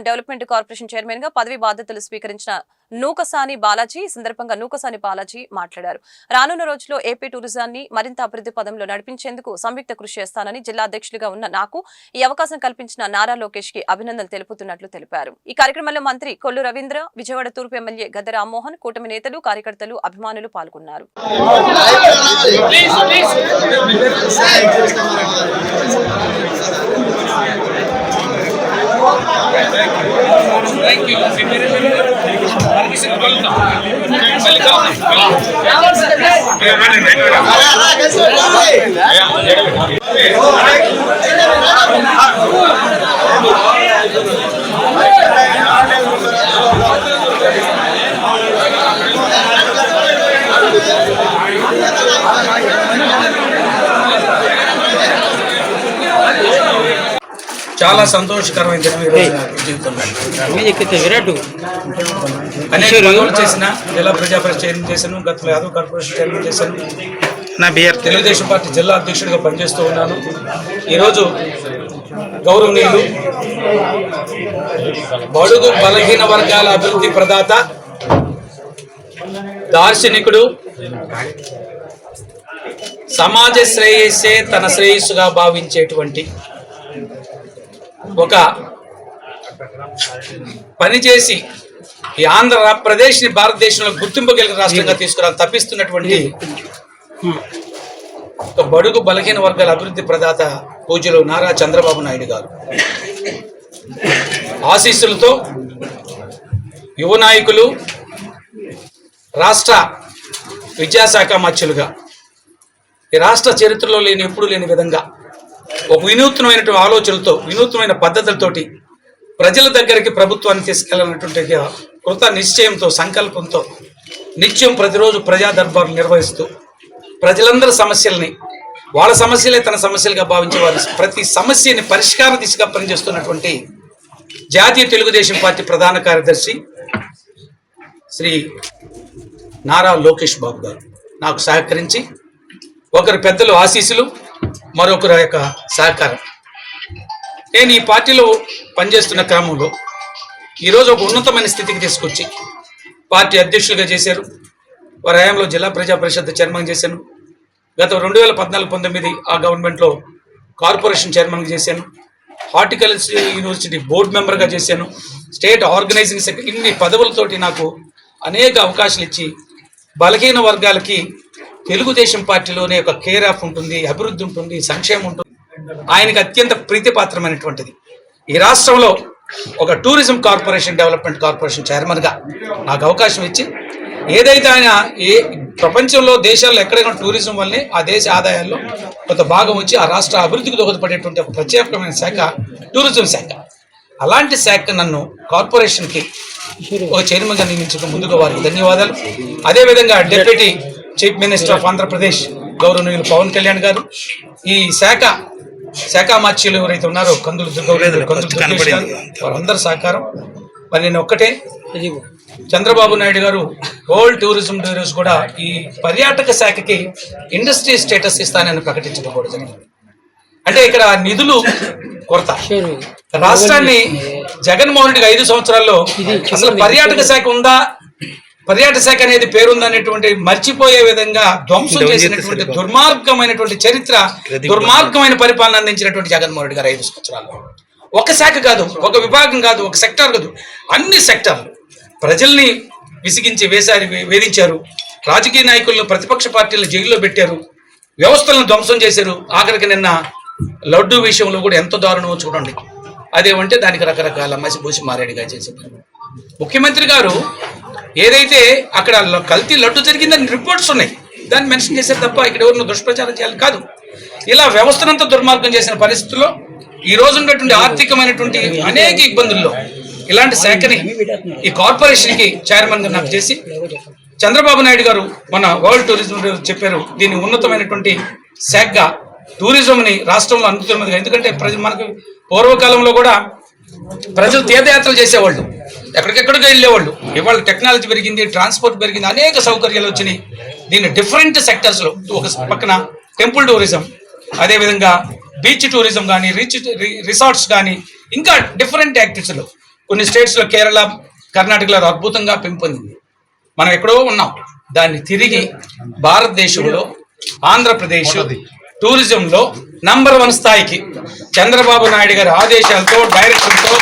Tourism development corporation చైర్మన్గా పదవి బాధ్యతలు స్వీకరించిన నూకసాని బాలాజీ ఈ సందర్భంగా నూకసాని బాలాజీ మాట్లాడారు. రానున్న రోజుల్లో ఏపీ టూరిజాన్ని మరింత అభివృద్ధి పదంలో నడిపించేందుకు సంయుక్త కృషి చేస్తానని జిల్లా అధ్యక్షులుగా ఉన్న నాకు ఈ అవకాశం కల్పించిన నారా లోకేష్కి అభినందనలు తెలుపుతున్నట్లు తెలిపారు. ఈ కార్యక్రమంలో మంత్రి కొల్లు రవీంద్ర విజయవాడ తూర్పు ఎమ్మెల్యే గద్ద రామ్మోహన్ కూటమి నేతలు కార్యకర్తలు అభిమానులు పాల్గొన్నారు. వెల్కమ్ చాలా సంతోషకరమైన దినం ఈ రోజు నాకు జీవితంలో అనేక పదవులు చేసిన జిల్లా ప్రజా పరిషత్ చైర్మన్ చేశాను గతంలో యాదవ్ కార్పొరేషన్ చైర్మన్ చేశాను. నా బియర్ తెలుగుదేశం పార్టీ జిల్లా అధ్యక్షుడిగా పనిచేస్తూ ఉన్నాను. ఈరోజు గౌరవనీయులు బడుగు బలహీన వర్గాల అభివృద్ధి ప్రదాత దార్శనికుడు సమాజ శ్రేయస్సే తన శ్రేయస్సుగా భావించేటువంటి ఒక పనిచేసి ఈ ఆంధ్రప్రదేశ్ని భారతదేశంలో గుర్తింపు కలిగిన రాష్ట్రంగా తీసుకురా తప్పిస్తున్నటువంటి ఒక బడుగు బలహీన వర్గాల అభివృద్ధి ప్రదాత పూజలు నారా చంద్రబాబు నాయుడు గారు. ఆశీస్సులతో యువ నాయకులు రాష్ట్ర విద్యాశాఖ మధ్యులుగా ఈ రాష్ట్ర చరిత్రలో లేని ఎప్పుడు లేని విధంగా ఒక వినూత్నమైనటువంటి ఆలోచనలతో వినూత్నమైన పద్ధతులతోటి ప్రజల దగ్గరికి ప్రభుత్వాన్ని తీసుకెళ్ళాలన్నటువంటి కృత నిశ్చయంతో సంకల్పంతో నిత్యం ప్రతిరోజు ప్రజా దర్బారు నిర్వహిస్తూ ప్రజలందరి సమస్యల్ని వాళ్ళ సమస్యలే తన సమస్యలుగా భావించే వారి ప్రతి సమస్యని పరిష్కార దిశగా పనిచేస్తున్నటువంటి జాతీయ తెలుగుదేశం పార్టీ ప్రధాన కార్యదర్శి శ్రీ నారా లోకేష్ బాబు గారు. నాకు సహకరించి ఒకరి పెద్దలు ఆశీస్సులు మరొకరి యొక్క సహకారం. నేను ఈ పార్టీలో పనిచేస్తున్న క్రమంలో ఈరోజు ఒక ఉన్నతమైన స్థితికి తీసుకొచ్చి పార్టీ అధ్యక్షులుగా చేశారు. వారి హయాంలో జిల్లా ప్రజా పరిషత్ చైర్మన్ చేశాను. గత రెండు వేల పద్నాలుగు పంతొమ్మిది ఆ గవర్నమెంట్లో కార్పొరేషన్ చైర్మన్గా చేశాను. హార్టికల్చర్ యూనివర్సిటీ బోర్డు మెంబర్గా చేశాను. స్టేట్ ఆర్గనైజింగ్ సెక్రటరీ ఇన్ని పదవులతోటి నాకు అనేక అవకాశాలు ఇచ్చి బలహీన వర్గాలకి తెలుగుదేశం పార్టీలోనే ఒక కేర్ ఆఫ్ ఉంటుంది అభివృద్ధి ఉంటుంది సంక్షేమం ఉంటుంది. ఆయనకి అత్యంత ప్రీతిపాత్రమైనటువంటిది. ఈ రాష్ట్రంలో ఒక టూరిజం కార్పొరేషన్ డెవలప్మెంట్ కార్పొరేషన్ చైర్మన్గా నాకు అవకాశం ఇచ్చి ఏదైతే ఆయన ఏ ప్రపంచంలో దేశాల్లో ఎక్కడైనా టూరిజం వల్లే ఆ దేశ ఆదాయాల్లో కొంత భాగం వచ్చి ఆ రాష్ట్ర అభివృద్ధికి దోహదపడేటువంటి ఒక ప్రత్యేకమైన శాఖ టూరిజం శాఖ. అలాంటి శాఖ నన్ను కార్పొరేషన్కి ఒక చైర్మన్గా నియమించడం ముందుగా వారికి ధన్యవాదాలు. అదేవిధంగా deputy chief minister of Andhra Pradesh గౌరవనీయులు పవన్ కళ్యాణ్ గారు. ఈ శాఖ శాఖ మార్చీలు ఎవరైతే ఉన్నారో కందులు కందులు వారందరి సహకారం. మరి నేను ఒక్కటే. చంద్రబాబు నాయుడు గారు వరల్డ్ టూరిజం బ్యూరోస్ కూడా ఈ పర్యాటక శాఖకి ఇండస్ట్రీ స్టేటస్ ఇస్తానని ప్రకటించడం కూడా జరిగింది. అంటే ఇక్కడ నిధులు కొరత. రాష్ట్రాన్ని జగన్మోహన్ రెడ్డి ఐదు సంవత్సరాల్లో అసలు పర్యాటక శాఖ ఉందా? పర్యాటక శాఖ అనేది పేరుందనేటువంటి మర్చిపోయే విధంగా ధ్వంసం చేసినటువంటి దుర్మార్గమైనటువంటి చరిత్ర దుర్మార్గమైన పరిపాలన అందించినటువంటి జగన్మోహన్ రెడ్డి గారు ఐదు సంవత్సరాల్లో. ఒక శాఖ కాదు ఒక విభాగం కాదు ఒక సెక్టార్ కాదు అన్ని సెక్టార్లు. ప్రజల్ని విసిగించి వేసారి వేధించారు. రాజకీయ నాయకులను ప్రతిపక్ష పార్టీలను జైల్లో పెట్టారు. వ్యవస్థలను ధ్వంసం చేశారు. ఆఖరికి నిన్న లడ్డు విషయంలో కూడా ఎంత దారుణమో చూడండి. అదేమంటే దానికి రకరకాల మసిపూసి మారేడుగా చేసే. ముఖ్యమంత్రి గారు ఏదైతే అక్కడ కల్తీ లడ్డు జరిగిందని రిపోర్ట్స్ ఉన్నాయి. దాన్ని మెన్షన్ చేశారు తప్ప ఇక్కడ ఎవరిని దుష్ప్రచారం చేయాలి కాదు. ఇలా వ్యవస్థనంతా దుర్మార్గం చేసిన పరిస్థితుల్లో ఈ రోజు ఉన్నటువంటి ఆర్థికమైనటువంటి అనేక ఇబ్బందుల్లో ఇలాంటి శాఖని ఈ కార్పొరేషన్కి చైర్మన్ నాకు చేసి చంద్రబాబు నాయుడు గారు మన వరల్డ్ టూరిజం చెప్పారు దీన్ని ఉన్నతమైనటువంటి శాఖగా టూరిజంని రాష్ట్రంలో అందుతున్నది ఎందుకంటే ప్రజ మనకు పూర్వకాలంలో కూడా ప్రజలు తీర్థయాత్రలు చేసేవాళ్ళు. ఎక్కడికెక్కడికి వెళ్ళేవాళ్ళు. ఇవాళ టెక్నాలజీ పెరిగింది ట్రాన్స్పోర్ట్ పెరిగింది అనేక సౌకర్యాలు వచ్చినాయి. దీన్ని డిఫరెంట్ సెక్టర్స్లో ఒక పక్కన టెంపుల్ టూరిజం అదేవిధంగా బీచ్ టూరిజం కానీ రిచ్ రిసార్ట్స్ కానీ ఇంకా డిఫరెంట్ యాక్టివిటీస్లో కొన్ని స్టేట్స్లో కేరళ కర్ణాటకలో అద్భుతంగా పెంపొందింది. మనం ఎక్కడో ఉన్నాం. దాన్ని తిరిగి భారతదేశంలో ఆంధ్రప్రదేశ్ టూరిజంలో నంబర్ వన్ స్థాయికి చంద్రబాబు నాయుడు గారి ఆదేశాలతో డైరెక్షన్తో